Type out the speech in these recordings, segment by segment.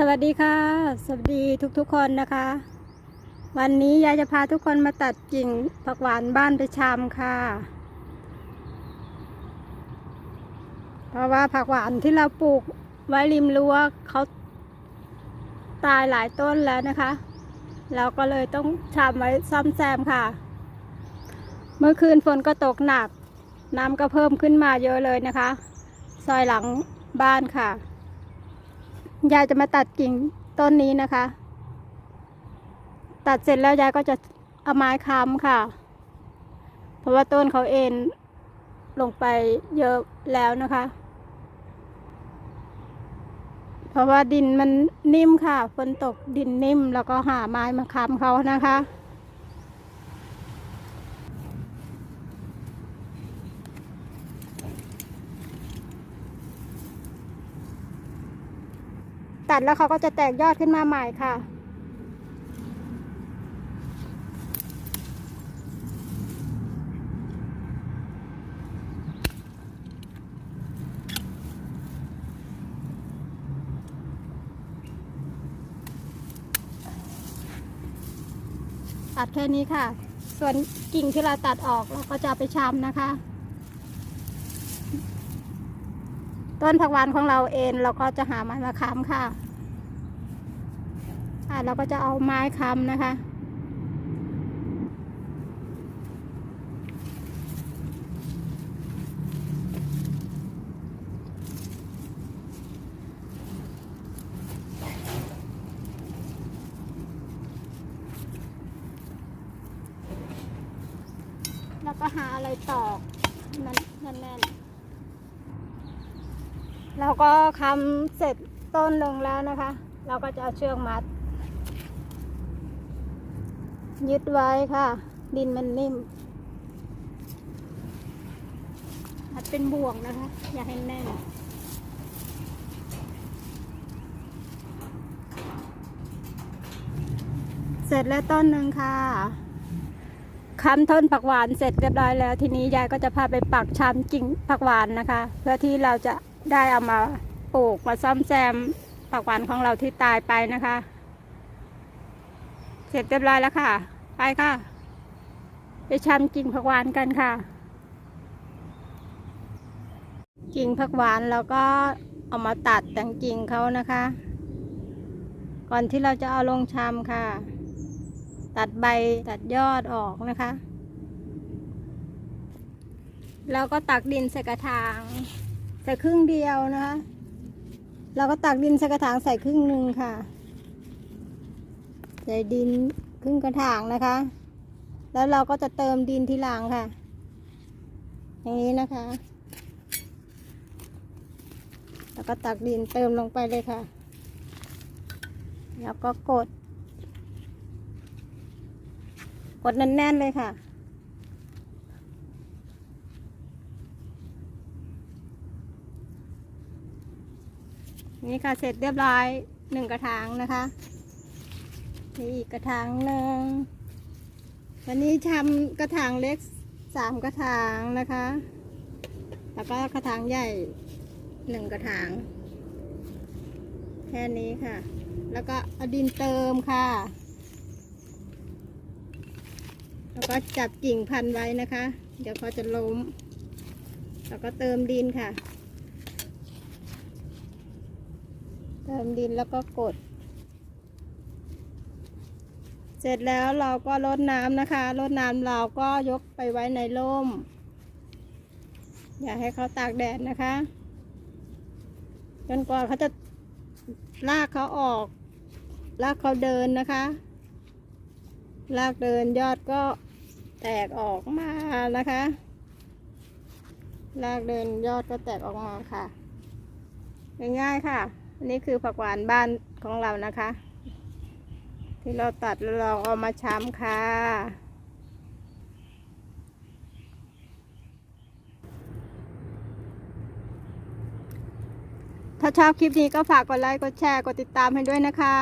สวัสดีค่ะ สวัสดีทุกๆคนนะคะ วันนี้ยายจะพาทุกคนมาตัดกิ่งผักหวานบ้านไปชามค่ะ เพราะว่าผักหวานที่เราปลูกไว้ริมรั้วเขาตายหลายต้นแล้วนะคะ เราก็เลยต้องชามไว้ซ่อมแซมค่ะ เมื่อคืนฝนก็ตกหนัก น้ำก็เพิ่มขึ้นมาเยอะเลยนะคะ ซอยหลังบ้านค่ะ ยายจะมาตัดกิ่งต้นนี้นะคะ ตัดเสร็จแล้วยายก็จะเอาไม้ค้ำค่ะ เพราะว่าต้นเขาเอ็นลงไปเยอะแล้วนะคะ เพราะว่าดินมันนิ่มค่ะฝนตกดินนิ่มแล้วก็หาไม้มาค้ำเขานะคะ ตัดแล้วเขาก็จะแตกยอดขึ้นมาใหม่ค่ะ ตัดแค่นี้ค่ะ ส่วนกิ่งที่เราตัดออกเราก็จะไปชำนะคะ ต้นผักหวานของเราเองเราก็จะหาไม้มาค้ำค่ะอ่าเราก็จะเอาไม้ค้ำนะคะ แล้วก็หาอะไรตอกมันแน่น ๆเราก็คำเสร็จต้นหนึ่งแล้วนะคะ เราก็จะเอาเชือกมัด ยึดไว้ค่ะ ดินมันนิ่ม มัดเป็นบ่วงนะคะ อย่าให้แน่นเสร็จแล้วต้นหนึ่งค่ะค้ำต้นผักหวานเสร็จเรียบร้อยแล้ว ทีนี้ยายก็จะพาไปปักชามกิ่งผักหวานนะคะ เพื่อที่เราจะ ได้เอามาปลูกมาซ่อมแซมผักหวานของเราที่ตายไปนะคะ เสร็จเรียบร้อยแล้วค่ะ ไปค่ะ ไปชามกิ่งผักหวานกันค่ะ กิ่งผักหวานเราก็เอามาตัดแต่งกิ่งเขานะคะ ก่อนที่เราจะเอาลงชามค่ะ ตัดใบตัดยอดออกนะคะ แล้วก็ตักดินใส่กระถาง ใส่ครึ่งเดียวนะคะ เราก็ตักดินใส่กระถางใส่ครึ่งหนึ่งค่ะ ใส่ดินครึ่งกระถางนะคะ แล้วเราก็จะเติมดินทีหลังค่ะ อย่างนี้นะคะ แล้วก็ตักดินเติมลงไปเลยค่ะ แล้วก็กด กดแน่นๆเลยค่ะ นี่ค่ะเสร็จเรียบร้อยหนึ่งกระถางนะคะนี่อีกกระถางหนึ่งวันนี้ทำกระถางเล็กสามกระถางนะคะ แล้วก็กระถางใหญ่หนึ่งกระถาง แค่นี้ค่ะ แล้วก็เอาดินเติมค่ะ แล้วก็จับกิ่งพันไว้นะคะ เดี๋ยวเขาจะล้ม แล้วก็เติมดินค่ะ เติมดินแล้วก็กด เสร็จแล้วเราก็รดน้ำนะคะรดน้ำเราก็ยกไปไว้ในร่ม อย่าให้เขาตากแดดนะคะ จนกว่าเขาจะลากเขาออก ลากเขาเดินนะคะ ลากเดินยอดก็แตกออกมานะคะ ลากเดินยอดก็แตกออกมาค่ะ ง่ายๆค่ะ นี้คือผักหวานบ้านของเรานะคะ ที่เราตัดแล้วเราเอามาช้ำค่ะ ถ้าชอบคลิปนี้ก็ฝากกดไลค์ กดแชร์ กดติดตามให้ด้วยนะคะ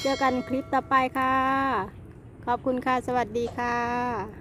เจอกันคลิปต่อไปค่ะ ขอบคุณค่ะ สวัสดีค่ะ